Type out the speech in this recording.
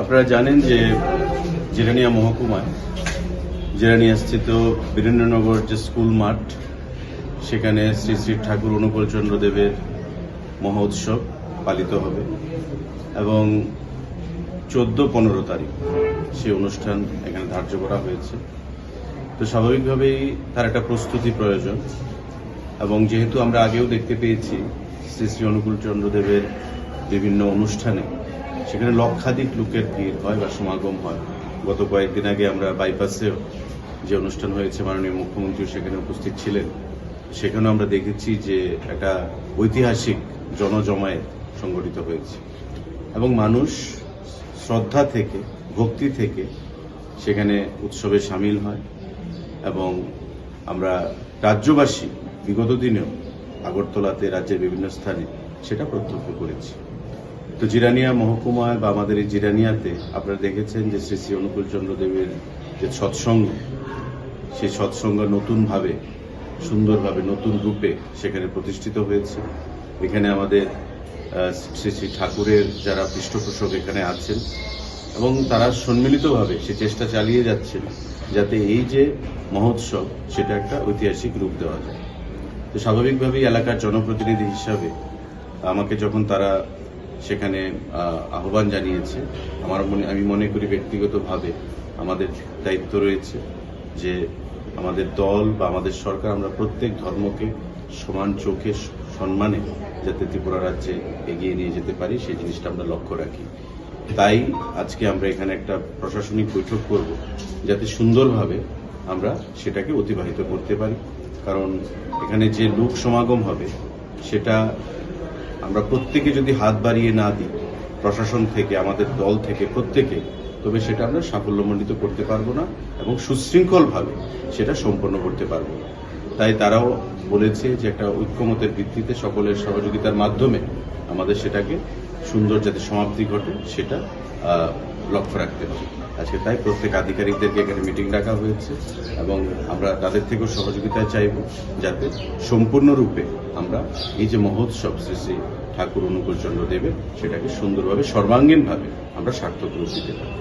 আপনারা জানেন যে জিরানিয়া মহকুমায় জিরানিয়া স্থিত বীরেন্দ্রনগর যে স্কুল মাঠ, সেখানে শ্রী শ্রী ঠাকুর অনুকূল চন্দ্র দেবের মহোৎসব পালিত হবে এবং চোদ্দ পনেরো তারিখ সেই অনুষ্ঠান এখানে ধার্য করা হয়েছে। তো স্বাভাবিকভাবেই তার একটা প্রস্তুতি প্রয়োজন এবং যেহেতু আমরা আগেও দেখতে পেয়েছি শ্রী শ্রী অনুকূল চন্দ্রদেবের বিভিন্ন অনুষ্ঠানে সেখানে লক্ষাধিক লোকের ভিড় হয় বা সমাগম হয়। গত কয়েকদিন আগে আমরা বাইপাসেও যে অনুষ্ঠান হয়েছে মাননীয় মুখ্যমন্ত্রী সেখানে উপস্থিত ছিলেন। সেখানেও আমরা দেখেছি যে একটা ঐতিহাসিক জনজমায়েত সংগঠিত হয়েছে। এবং মানুষ শ্রদ্ধা থেকে, ভক্তি থেকে সেখানে উৎসবে সামিল হয় এবং আমরা রাজ্যবাসী বিগত দিনেও আগরতলাতে রাজ্যের বিভিন্ন স্থানে সেটা প্রত্যক্ষ করেছি। তো জিরানিয়া মহকুমায় বা আমাদের এই জিরানিয়াতে আপনারা দেখেছেন যে শ্রী শ্রী অনুকূল চন্দ্র দেবের যে সৎসঙ্গ, সেই সৎসঙ্গ নতুনভাবে, সুন্দরভাবে, নতুন রূপে সেখানে প্রতিষ্ঠিত হয়েছে। এখানে আমাদের শ্রী শ্রী ঠাকুরের যারা পৃষ্ঠপোষক এখানে আছেন এবং তারা সম্মিলিতভাবে সে চেষ্টা চালিয়ে যাচ্ছেন যাতে এই যে মহোৎসব সেটা একটা ঐতিহাসিক রূপ দেওয়া যায়। তো স্বাভাবিকভাবেই এলাকার জনপ্রতিনিধি হিসাবে আমাকে যখন তারা সেখানে আহ্বান জানিয়েছে। আমার মনে, আমি মনে করি ব্যক্তিগতভাবে আমাদের দায়িত্ব রয়েছে যে আমাদের দল বা আমাদের সরকার, আমরা প্রত্যেক ধর্মকে সমান চোখে সম্মানে যাতে ত্রিপুরা রাজ্যে এগিয়ে নিয়ে যেতে পারি, সেই জিনিসটা আমরা লক্ষ্য রাখি। তাই আজকে আমরা এখানে একটা প্রশাসনিক বৈঠক করব, যাতে সুন্দরভাবে আমরা সেটাকে অতিবাহিত করতে পারি। কারণ এখানে যে লোক সমাগম হবে, সেটা আমরা প্রত্যেকে যদি হাত বাড়িয়ে না দিই, প্রশাসন থেকে, আমাদের দল থেকে, প্রত্যেকে, তবে সেটা আমরা সাফল্যমণ্ডিত করতে পারব না এবং সুশৃঙ্খলভাবে সেটা সম্পন্ন করতে পারব না। তাই তারাও বলেছে যে একটা ঐক্যমতের ভিত্তিতে সকলের সহযোগিতার মাধ্যমে আমাদের সেটাকে সুন্দর যাতে সমাপ্তি ঘটে, সেটা লক্ষ্য রাখতে হবে। আজকে তাই প্রত্যেক আধিকারিকদেরকে এখানে মিটিং ডাকা হয়েছে এবং আমরা তাদের থেকেও সহযোগিতা চাইব যাতে সম্পূর্ণরূপে আমরা এই যে মহোৎসব শ্রী শ্রী ঠাকুর অনুকূল চন্দ্র দেবের সেটাকে সুন্দরভাবে সর্বাঙ্গীনভাবে আমরা সার্থক রূপ দিতে পারি।